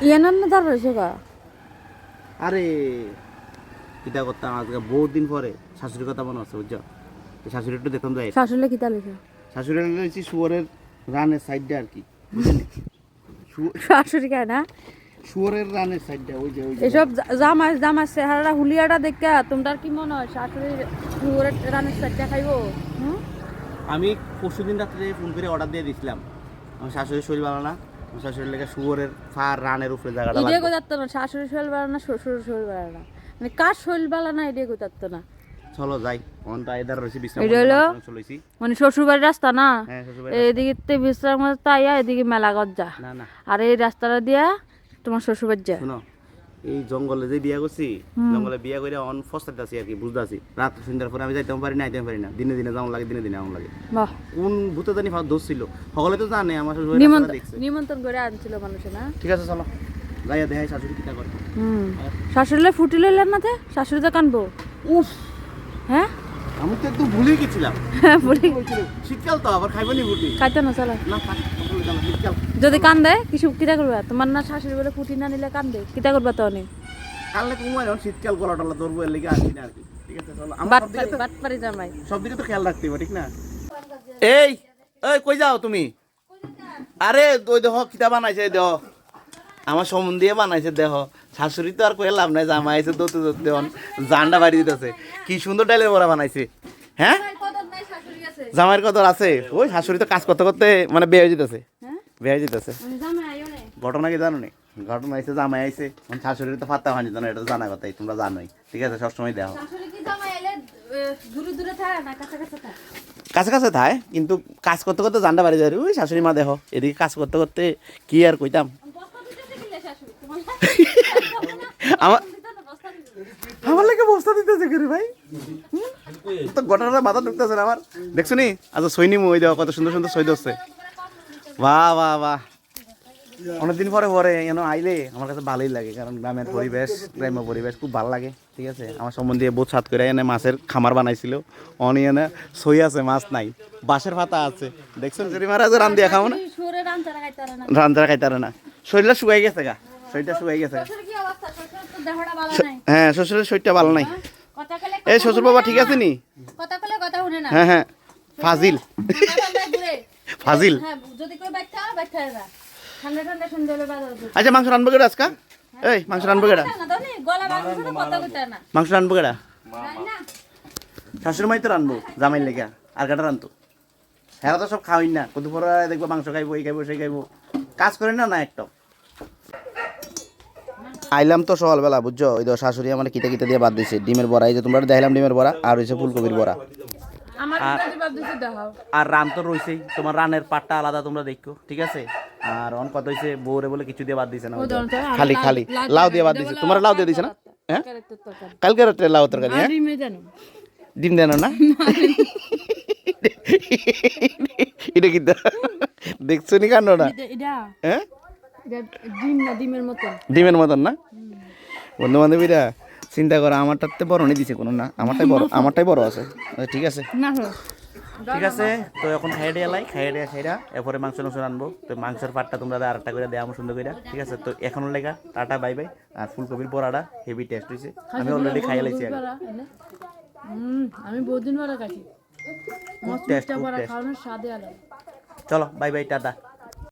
তার রয়েছে গা। আরে কিতা করতাম আজকে বহুত দিন পরে শাশুড়ির কথা মনে হচ্ছে বুঝছ? তো শাশুড়ি একটু দেখতাম যাই শাশুড়ি কি তালিছে শাশুড়ি রয়েছি শুয়ারের রানের সাইডটা আর কি শাশুড়ি খায় না? শুয়ারের রানের সাইডটা ওই যে ওই যে। এসব জা- জামাই জামাই চেহারা হুলিয়াটা দেখে তোমার কি মনে হয় শাশুড়ি রানের সাইডটা খাইবো? আমি পরশু দিন রাত্রে ফোন করে অর্ডার দিয়ে দিয়েছিলাম আমার শাশুড়ি শরীর ভালো না। শাশুড়ির লেগে শুয়ারের ফার রানের উপরে জায়গাটা এটাই লাগবে। না শাশুড়ি শরীর বেড়া না শ্বশুর শরীর বেড়া না? মানে কার শরীর বেলা না এটাই গোতারতো না চলো যাই অনটা এদার রয়েছে বিশ্রাম এটা হলো? মানে শ্বশুর রাস্তা না? হ্যাঁ এদিকে তে বিশ্রাম তাই এদিকে মেলা গজ্জা। আর এই রাস্তাটা দিয়া তোমার শ্বশুর বাড়ি যা শুনো এই জঙ্গলে যে বিয়া করছি জঙ্গলে বিয়া করে অন ফস্তাতে আছি আর কি বুঝতে আছি রাত সন্ধ্যার পরে আমি যাইতে পারি না আইতে পারি না। দিনে দিনে যেমন লাগে দিনে দিনে এমন লাগে। কোন ভূতে জানি দোষ ছিল। সকলে তো জানে আমার শ্বশুর দেখছে। নিমন্ত্রণ করে আনছিল মানুষে না? ঠিক আছে চলো। যাইয়া দেখাই শাশুড়ি কিটা করে। হুম। শাশুড়িলে ফুটি লইলেন না তে? শাশুড়ি তো কানবো। উফ! হ্যাঁ? আমি তো একদম ভুলে গেছিলাম। বলি শীতকাল তো আবার খাইবো নি বুটি খাইতে না চলো। না যদি কান্দে কিছু কিতা করবা? তোমার না শাশুড়ি বলে ফুটি না নিলে কান্দে? কিতা করবা তো অনেক কালকে কুমার যখন শীতকাল গলা টলা ধরবো এর লেগে আসি না আর কি। ঠিক আছে চলো। আমার জামাই। সব দিকে তো খেয়াল রাখতে হবে ঠিক না? এই এই কই যাও তুমি? আরে ওই দেহ কিতা বানাইছে দেহ? আমার সম্বন্ধে বানাইছে দেহ। শাশুড়ি তো আর কয়ে লাভ নাই জামা আইছে দোতে দোতে জানটা বাড়ি দিতেছে। কি সুন্দর ডালের বড়া বানাইছে। হ্যাঁ? জামাইয়ের কদর আছে। ওই শাশুড়ি তো কাজ করতে করতে মানে বেয়ে যেতেছে। আইও নে ঘটনা কি জানো নি? ঘটনা আইছে জামাই আইছে। মানে শাশুড়ির তো ফাত্তা হয়নি জানো এটা জানা কথাই তোমরা জানোই। ঠিক আছে সবসময় দেখো। শাশুড়ি কাছে কাছে থায়? কিন্তু কাজ করতে করতে জানটা বাড়ি যায়। ওই শাশুড়ি মা দেখো এদিকে কাজ করতে করতে কি আর কইতাম? শাশুড়ি? আমার আমার লাগে বস্তা দিতেছে করে ভাই? তো ঘটনাটা মাথা ঢুকতেছে না আমার। দেখছ নি? আচ্ছা সৈনি ওই দেওয়া কত সুন্দর সুন্দর সই দিচ্ছে বাহ বাহ বাহ অনেকদিন পরে পরে যেন আইলে আমার কাছে ভালোই লাগে কারণ গ্রামের পরিবেশ গ্রাম্য পরিবেশ খুব ভালো লাগে ঠিক আছে আমার সম্বন্ধে বোধ সাত করে এনে মাছের খামার বানাইছিল অনি এনে সই আছে মাছ নাই বাঁশের পাতা আছে দেখছেন যদি মারা রান দিয়া খাও না রান তারা খাইতারে না শরীরটা শুকাই গেছে গা শরীরটা শুকাই গেছে হ্যাঁ শ্বশুরের শরীরটা ভালো নাই এই শ্বশুর বাবা ঠিক আছে নি হ্যাঁ হ্যাঁ ফাজিল। ফাজিল? হ্যাঁ আচ্ছা মাংস রানবো কেডা আজকা? এই মাংস রানবো না মাংস রানবো জানি শাশুড়ি মাই তো রানবো জামাই লেগে। আর কাটা রানতো? হ্যাঁ তো সব খাওয়াই না। কত পরে দেখব মাংস খাইবো এই খাইবো সেই খাইবো। কাজ করে না না একটা? আইলাম তো সকালবেলা বুঝছ? ওই তো শাশুড়ি আমার কিতে কিতে দিয়ে বাদ দিছে। ডিমের বড়া এই যে তোমরা দেখলাম ডিমের বড়া আর হয়েছে ফুলকপির বড়া। আমার যদি বাদ দিতে দেখাও। আর রান তো রয়েছেই তোমার রানের পাটটা আলাদা তোমরা দেখো ঠিক আছে? আর অন কত হয়েছে বউরে বলে কিছু দিয়ে বাদ দিছে না খালি খালি। লাউ দিয়ে বাদ দিছে। তোমার লাউ দিয়ে দিছে না? হ্যাঁ? কালকে রাত্রে লাউ তরকারি হ্যাঁ? ডিমে দেন না? এটা কি দেখছ নি কান্ড না এটা এটা হ্যাঁ? না ডিমের মতন। ডিমের মতন না? বন্ধু বান্ধবীরা চিন্তা করো আমারটাতে বড় নেই দিছে কোনো না আমারটাই বড় আমারটাই বড় আছে। ঠিক আছে? ঠিক আছে তো এখন খাইয়ে দিয়ে লাই খাইয়ে দিয়ে খাইরা এরপরে মাংস মাংস আনব তো মাংসের পাটটা তোমরা আর একটা করে দেওয়া আমার সুন্দর করে ঠিক আছে? তো এখন লেগা টাটা বাই বাই। আর ফুলকপির বড়াটা হেভি টেস্ট হয়েছে আমি অলরেডি খাইয়ে লাইছি আমি বহুদিন পরে খাইছি। টেস্ট চলো বাই বাই টাটা।